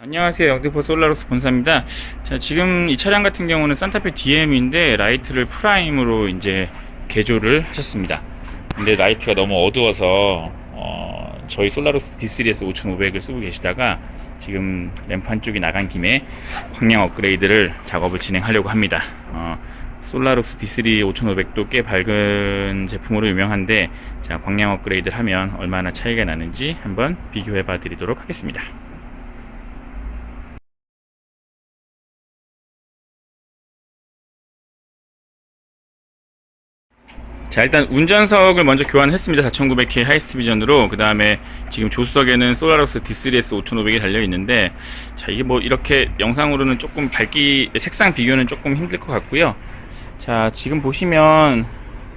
안녕하세요. 영등포 솔라로스 본사입니다. 자, 지금 이 차량 같은 경우는 산타페 DM인데 라이트를 프라임으로 이제 개조를 하셨습니다. 근데 라이트가 너무 어두워서 어, 저희 솔라로스 D3S 5500을 쓰고 계시다가 지금 램프 한쪽이 나간 김에 광량 업그레이드를 작업을 진행하려고 합니다. 어, 솔라로스 D3 5500도 꽤 밝은 제품으로 유명한데 자, 광량 업그레이드를 하면 얼마나 차이가 나는지 한번 비교해 봐 드리도록 하겠습니다. 자 일단 운전석을 먼저 교환했습니다. 4900K 하이스트 비전으로. 그 다음에 지금 조수석에는 솔라로스 D3S 5500이 달려 있는데 자 이게 뭐 이렇게 영상으로는 조금 밝기 색상 비교는 조금 힘들 것 같고요. 자 지금 보시면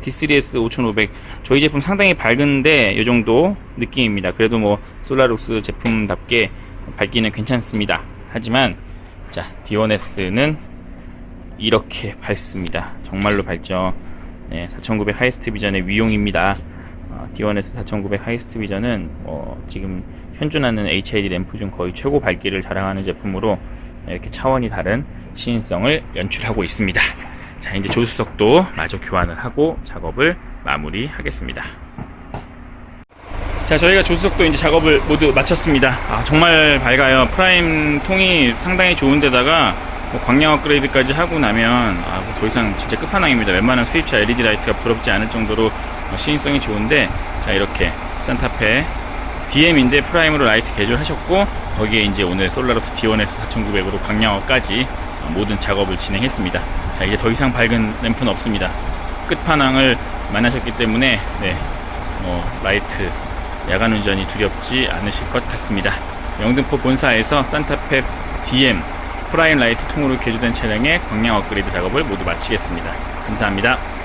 D3S 5500 저희 제품 상당히 밝은데 이 정도 느낌입니다. 그래도 뭐 솔라로스 제품답게 밝기는 괜찮습니다. 하지만 자 D1S는 이렇게 밝습니다. 정말로 밝죠 네, 4900 하이스트 비전의 위용입니다. 어, D1S 4900 하이스트 비전은 어, 지금 현존하는 HID 램프 중 거의 최고 밝기를 자랑하는 제품으로 이렇게 차원이 다른 시인성을 연출하고 있습니다. 자, 이제 조수석도 마저 교환을 하고 작업을 마무리하겠습니다. 자, 저희가 조수석도 이제 작업을 모두 마쳤습니다. 아, 정말 밝아요. 프라임 통이 상당히 좋은데다가 뭐 광량 업그레이드까지 하고 나면 아, 뭐 더 이상 진짜 끝판왕입니다. 웬만한 수입차 LED 라이트가 부럽지 않을 정도로 어, 시인성이 좋은데 자 이렇게 산타페 DM인데 프라임으로 라이트 개조하셨고 거기에 이제 오늘 솔라로스 D1S 4900으로 광량화까지 어, 모든 작업을 진행했습니다. 자 이제 더 이상 밝은 램프는 없습니다. 끝판왕을 만나셨기 때문에 네, 뭐 라이트 야간 운전이 두렵지 않으실 것 같습니다. 영등포 본사에서 산타페 DM 프라임 라이트 통으로 개조된 차량의 광량 업그레이드 작업을 모두 마치겠습니다. 감사합니다.